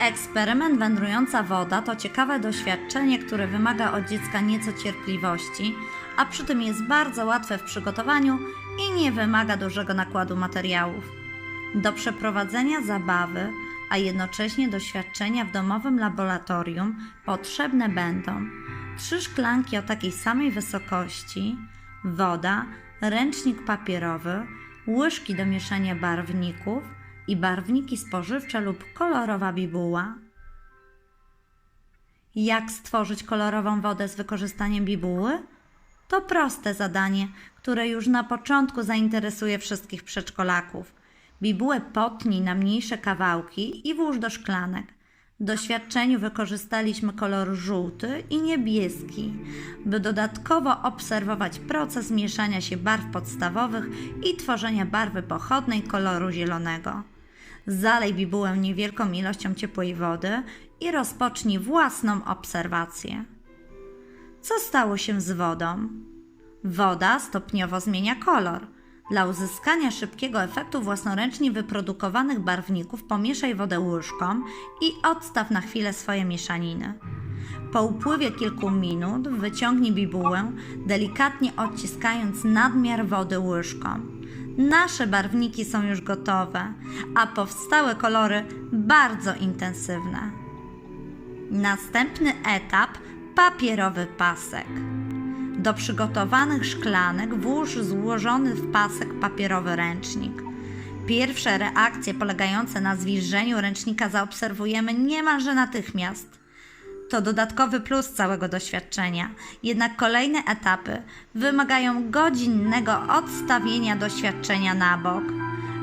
Eksperyment wędrująca woda to ciekawe doświadczenie, które wymaga od dziecka nieco cierpliwości, a przy tym jest bardzo łatwe w przygotowaniu i nie wymaga dużego nakładu materiałów. Do przeprowadzenia zabawy, a jednocześnie doświadczenia w domowym laboratorium potrzebne będą trzy szklanki o takiej samej wysokości, woda, ręcznik papierowy, łyżki do mieszania barwników i barwniki spożywcze lub kolorowa bibuła. Jak stworzyć kolorową wodę z wykorzystaniem bibuły? To proste zadanie, które już na początku zainteresuje wszystkich przedszkolaków. Bibułę potnij na mniejsze kawałki i włóż do szklanek. W doświadczeniu wykorzystaliśmy kolor żółty i niebieski, by dodatkowo obserwować proces mieszania się barw podstawowych i tworzenia barwy pochodnej koloru zielonego. Zalej bibułę niewielką ilością ciepłej wody i rozpocznij własną obserwację. Co stało się z wodą? Woda stopniowo zmienia kolor. Dla uzyskania szybkiego efektu własnoręcznie wyprodukowanych barwników pomieszaj wodę łyżką i odstaw na chwilę swoje mieszaniny. Po upływie kilku minut wyciągnij bibułę, delikatnie odciskając nadmiar wody łyżką. Nasze barwniki są już gotowe, a powstałe kolory bardzo intensywne. Następny etap papierowy pasek. Do przygotowanych szklanek włóż złożony w pasek papierowy ręcznik. Pierwsze reakcje polegające na zwilżeniu ręcznika zaobserwujemy niemalże natychmiast. To dodatkowy plus całego doświadczenia, jednak kolejne etapy wymagają godzinnego odstawienia doświadczenia na bok.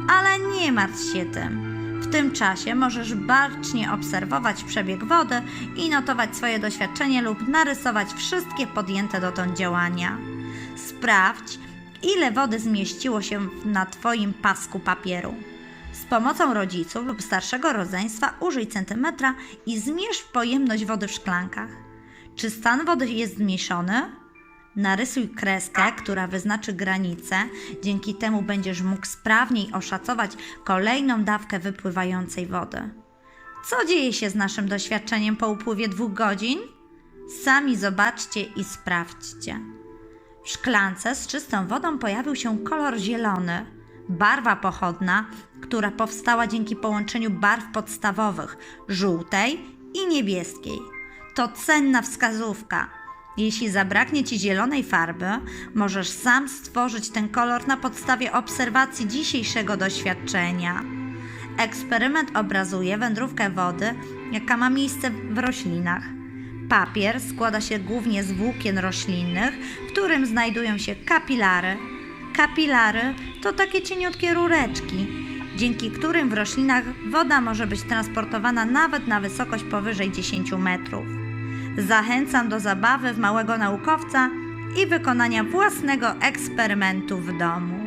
Ale nie martw się tym. W tym czasie możesz bacznie obserwować przebieg wody i notować swoje doświadczenie lub narysować wszystkie podjęte dotąd działania. Sprawdź, ile wody zmieściło się na Twoim pasku papieru. Z pomocą rodziców lub starszego rodzeństwa użyj centymetra i zmierz pojemność wody w szklankach. Czy stan wody jest zmniejszony? Narysuj kreskę, która wyznaczy granicę. Dzięki temu będziesz mógł sprawniej oszacować kolejną dawkę wypływającej wody. Co dzieje się z naszym doświadczeniem po upływie dwóch godzin? Sami zobaczcie i sprawdźcie. W szklance z czystą wodą pojawił się kolor zielony, barwa pochodna, która powstała dzięki połączeniu barw podstawowych żółtej i niebieskiej. To cenna wskazówka. Jeśli zabraknie Ci zielonej farby, możesz sam stworzyć ten kolor na podstawie obserwacji dzisiejszego doświadczenia. Eksperyment obrazuje wędrówkę wody, jaka ma miejsce w roślinach. Papier składa się głównie z włókien roślinnych, w którym znajdują się kapilary. Kapilary to takie cieniutkie rureczki, dzięki którym w roślinach woda może być transportowana nawet na wysokość powyżej 10 metrów. Zachęcam do zabawy w małego naukowca i wykonania własnego eksperymentu w domu.